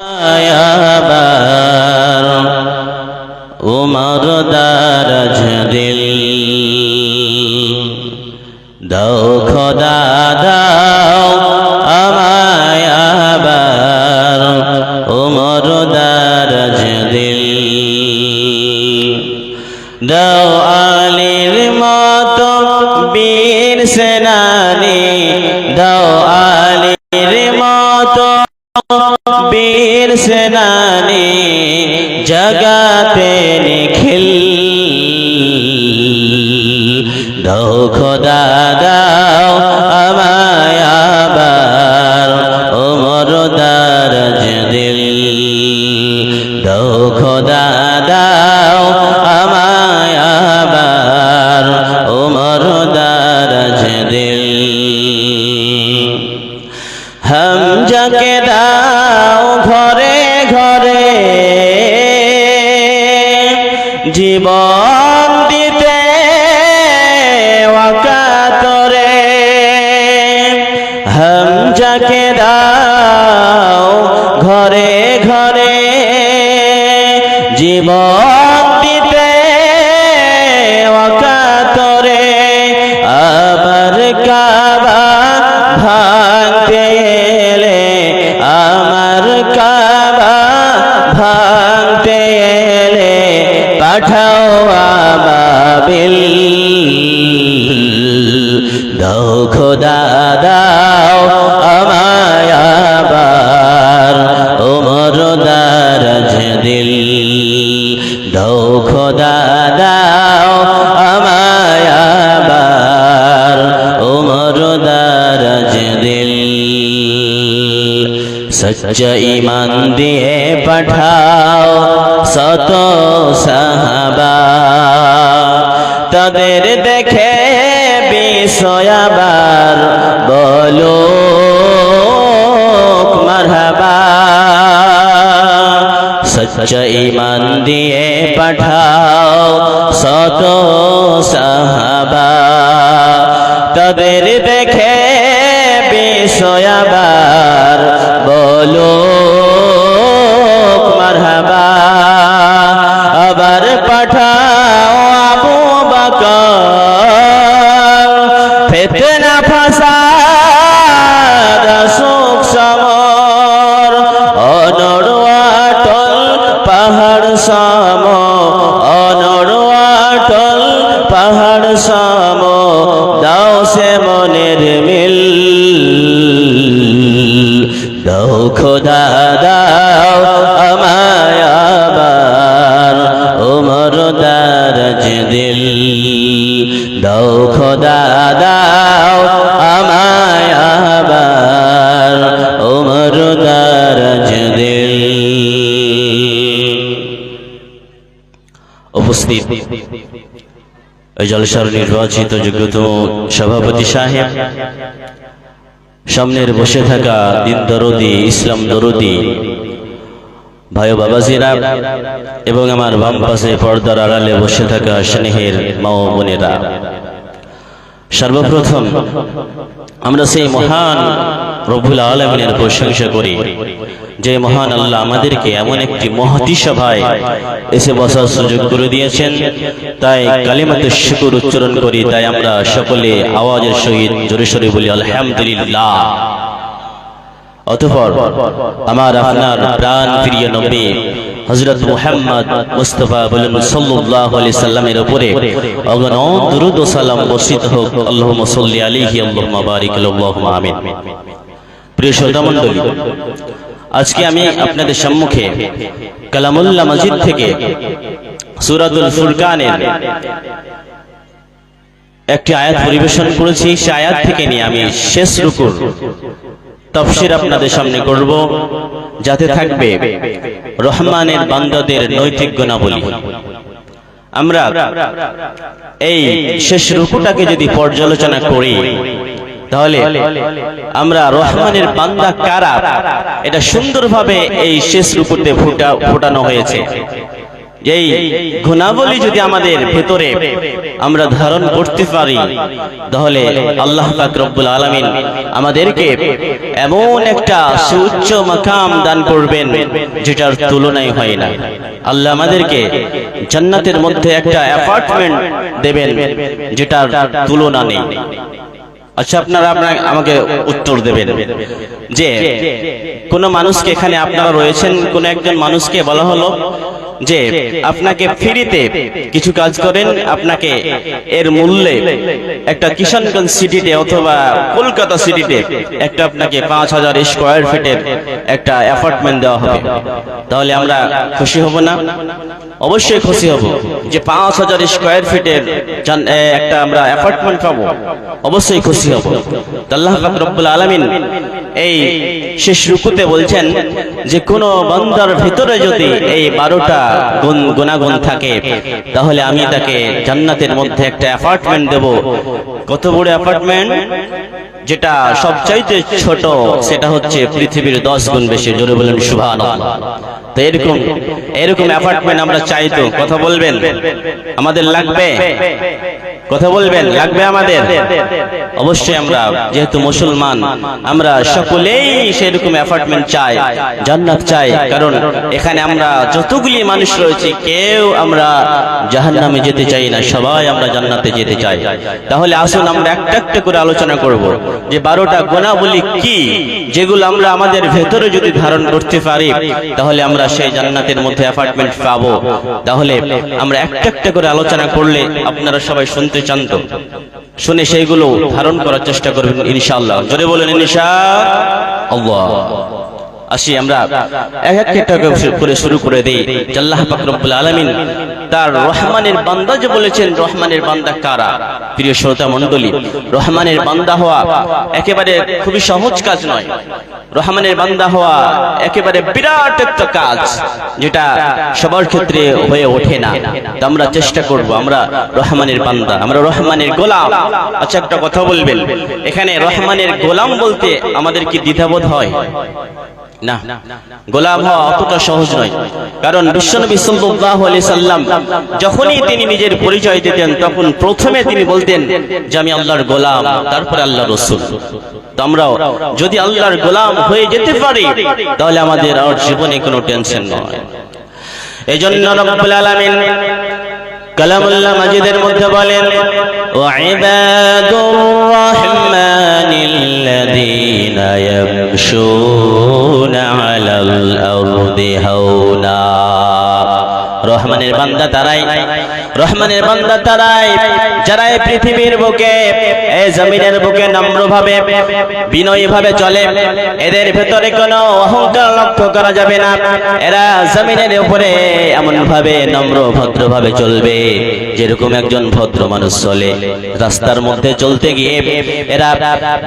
আয়াবার উমর দারাজ দিল। দাও খোদা দাও আমায় উমর দিল। দাও আলীর মতো দাও, খোদা দাও আমায় আবার ওমর দারাজ দিল দাও, খোদা দাও আমায় আবার ওমর দারাজ দিল হাম যাকে দাও যাকে দাও ঘরে ঘরে জীবন খোদা দাও আমায় আবার ওমর দারাজ দিল। সচ্চা ইমান দিয়ে পাঠাও শত সাহাবা। তাদের দেখে বিষয়াবার বলো সচ্চা ইমান দিয়ে পাঠাও শত সাহাবা। তাদের দেখে দাও ওমর দারাজ দিল। উপস্থিত জলসার নির্বাচিত যোগ্যতম সভাপতি সাহেব, সামনের বসে থাকা দিন দরদি, ইসলাম দরদি, ভাই বাবাজিরা এবং আমার বাম পাশে পর্দার আড়ালে বসে থাকা স্নেহের মা বোনেরা। সর্বপ্রথম আমরা সেই মহান রবুল আলমিনের প্রশংসা করি। যে মহান আল্লাহ আমাদেরকে এমন একটি মহতি সভায় এসে বসার সুযোগ করে দিয়েছেন। তাই কালিমাতে শুকুর উচ্চারণ করি, তাই আমরা সকলে আওয়াজের সহিত জোরে সরে বলি, আলহামদুলিল্লাহ। অতঃপর আমার আপনার প্রাণ প্রিয় নবী হজরত মোহাম্মদ মুস্তফা বলেন আলাইহি সাল্লামের উপরে অগণন দুরূদ সালাম বর্ষিত হোক। আল্লাহুম্মা সাল্লি আলাইহি আল্লাহুম্মা বারিক আল্লাহুম্মা আমিন। প্রিয় শ্রোতামণ্ডলী আজকে আমি আপনাদের সম্মুখে কালামুল্লাহ মসজিদ থেকে সূরাতুল ফুরকানের একটি আয়াত পরিবেশন করেছি। সে আয়াত থেকে নিয়ে আমি শেষ রুকুর তফসির আপনাদের সামনে করব। যাতে থাকবে রহমানের বান্দাদের নৈতিক গুণাবলী। আমরা এই শেষ রূপটাকে যদি পর্যালোচনা করি, তাহলে আমরা রহমানের বান্দা কারা? এটা সুন্দরভাবে এই শেষ রূপতে ফুটা ফোটানো হয়েছে। এই গুণাবলী যদি আমাদের ভেতরে আমরা ধারণ করতে পারি তাহলে আল্লাহ পাক রব্বুল আলামিন আমাদেরকে এমন একটা সুউচ্চ মাকাম দান করবেন যেটার তুলনায় হয় না। আল্লাহ আমাদেরকে জান্নাতের মধ্যে একটা অ্যাপার্টমেন্ট দেবেন যেটার তুলনা নেই। আচ্ছা আপনারা আপনার আমাকে উত্তর দেবেন। যে কোন মানুষকে এখানে আপনারা রয়েছেন কোন একজন মানুষকে বলা হলো যে আপনাকে ফ্রিতে কিছু কাজ করেন, আপনাকে এর মূল্যে একটা কিষানগঞ্জ সিটিতে অথবা কলকাতা সিটিতে একটা আপনাকে পাঁচ হাজার স্কোয়ার ফিটের একটা অ্যাপার্টমেন্ট দেওয়া হবে। তাহলে আমরা খুশি হব না? অবশ্যই খুশি হব যে পাঁচ হাজার স্কোয়ার ফিটের একটা আমরা অ্যাপার্টমেন্ট পাবো। অবশ্যই খুশি হব। আল্লাহ রব্বুল আলামিন এই শেষ রুকুতে বলছেন যে কোন বন্দার ভিতরে যদি এই বারোটা গুণ গুণাগুণ থাকে, তাহলে আমি তাকে জান্নাতের মধ্যে একটা অ্যাপার্টমেন্ট দেব। কত বড় অ্যাপার্টমেন্ট যেটা সবচাইতে ছোট, সেটা হচ্ছে পৃথিবীর দশ গুণ বেশি। জোরে বলেন সুভান তো এরকম এরকম অ্যাপার্টমেন্ট আমরা চাই তো। কথা বলবেন? আমাদের লাগবে? কথা বলবেন? লাগবে আমাদের? অবশ্যই আমরা, যেহেতু মুসলমান, আমরা সকলেই সেরকম অ্যাপার্টমেন্ট চাই, জান্নাত চাই। কারণ এখানে আমরা যতগুলি মানুষ রয়েছে, কেউ আমরা জাহান্নামে যেতে চাই না, সবাই আমরা জান্নাতে যেতে চাই। তাহলে আসুন আমরা একটা একটা করে আলোচনা করব। যে বারোটা গুণাবলী কি, যেগুলো আমরা আমাদের ভেতরে যদি ধারণ করতে পারি, তাহলে আমরা সেই জান্নাতের মধ্যে অ্যাপার্টমেন্ট পাবো। তাহলে আমরা একটা একটা করে আলোচনা করলে আপনারা সবাই শুনতে চান তো। শুনে সেইগুলো ধারণ করার চেষ্টা করবেন ইনশাআল্লাহ। জোরে বলেন ইনশা আল্লাহ। আসি, আমরা এক এক একটা করে শুরু করে দেই। আল্লাহ পাক রব্বুল আলামিন তার রহমানের বান্দা যে বলেছেন, রহমানের বান্দা কারা? প্রিয় শ্রোতা মণ্ডলী, রহমানের বান্দা হওয়া একেবারে খুবই সহজ কাজ নয়। রহমানের বান্দা হওয়া একেবারে বিরাট একটা কাজ, যেটা সবার ক্ষেত্রে হয়ে ওঠে না। তো আমরা চেষ্টা করব, আমরা রহমানের বান্দা, আমরা রহমানের গোলাম। আচ্ছা একটা কথা বলবেন, এখানে রহমানের গোলাম বলতে আমাদের কি দ্বিধাবোধ হয়? না, গোলাম হওয়া অতটা সহজ নয়। কারণ বিশ্বনবী সাল্লাল্লাহু আলাইহি সাল্লাম যখনই তিনি নিজের পরিচয় দিতেন, তখন প্রথমে তিনি বলতেন যে আমি আল্লাহর গোলাম, তারপরে আল্লাহর রাসূল। আমরাও যদি আল্লাহর গোলাম হয়ে যেতে পারি, তাহলে আমাদের আর জীবনে কোনো টেনশন নয়। এজন্য রব্বুল আলামিন কালামুল্লাহ মাজিদের মধ্যে বলেন عن الذين يمشون على الأرض هونا. রহমানের বান্দা তারাই, রহমানের বান্দা তারাই, যারা এই পৃথিবীর বুকে, এই জমিনের বুকে নম্রভাবে বিনয়ী ভাবে চলে, এদের ভেতরে কোনো অহংকার লক্ষ্য করা যাবে না। এরা জমিনের উপরে এমন ভাবে নম্র ভদ্র ভাবে চলবে, যেরকম একজন ভদ্র মানুষ চলে। রাস্তার মধ্যে চলতে গিয়ে এরা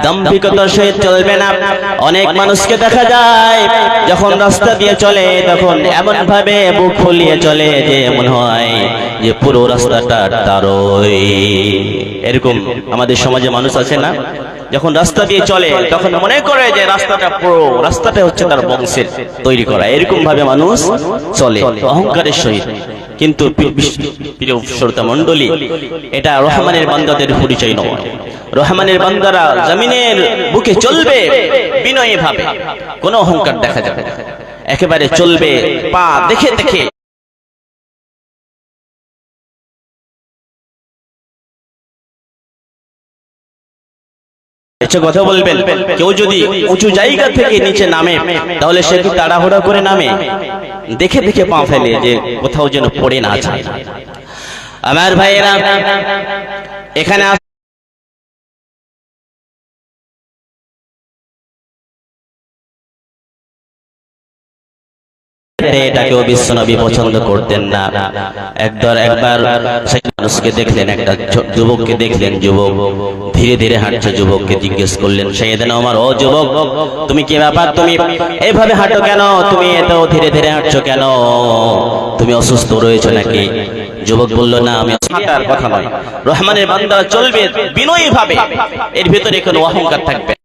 দাম্ভিকতার সহিত চলবে না। অনেক মানুষকে দেখা যায়, যখন রাস্তা দিয়ে চলে, তখন এমন ভাবে বুক ফুলিয়ে চলে। যে মনে হয় যে পুরো রাস্তাটা তারই এরকম আমাদের সমাজে মানুষ আছে না? যখন রাস্তা দিয়ে চলে, তখন মনে করে যে রাস্তাটা পুরো রাস্তাটা হচ্ছে তার বংশের তৈরি করা। এরকম ভাবে মানুষ চলে অহংকারের সহিত। কিন্তু প্রিয় শ্রোতা এটা রহমানের বান্দাদের পরিচয় নয়। রহমানের বান্দারা জমিনের বুকে চলবে বিনয়ী ভাবে কোনো অহংকার দেখা যাবে একেবারে চলবে পা দেখে দেখে। আচ্ছা কথা বলবেন। কেউ যদি উঁচু জায়গা থেকে নিচে নামে, তাহলে সে কি তাড়াহুড়া করে নামে। দেখে দেখে পা ফেলে যে কোথাও যেন পড়ে না যায় আমার ভাইয়েরা, এখানে এটাকেও বিশ্বনবী পছন্দ করতেন না। একবার একবার সেই মানুষকে দেখলেন, একটা যুবককে দেখলেন, যুবক ধীরে ধীরে হাঁটছে, যুবককে জিজ্ঞেস করলেন আমার ও যুবক, তুমি কি ব্যাপার? তুমি হাঁটো কেন? তুমি ধীরে ধীরে হাঁটছো কেন? তুমি অসুস্থ রয়েছো নাকি? যুবক বলল, না, আমি হাঁটার কথা নয়। রহমানের বান্দা চলবে বিনয়ী ভাবে এর ভিতরে কোনো অহংকার থাকবে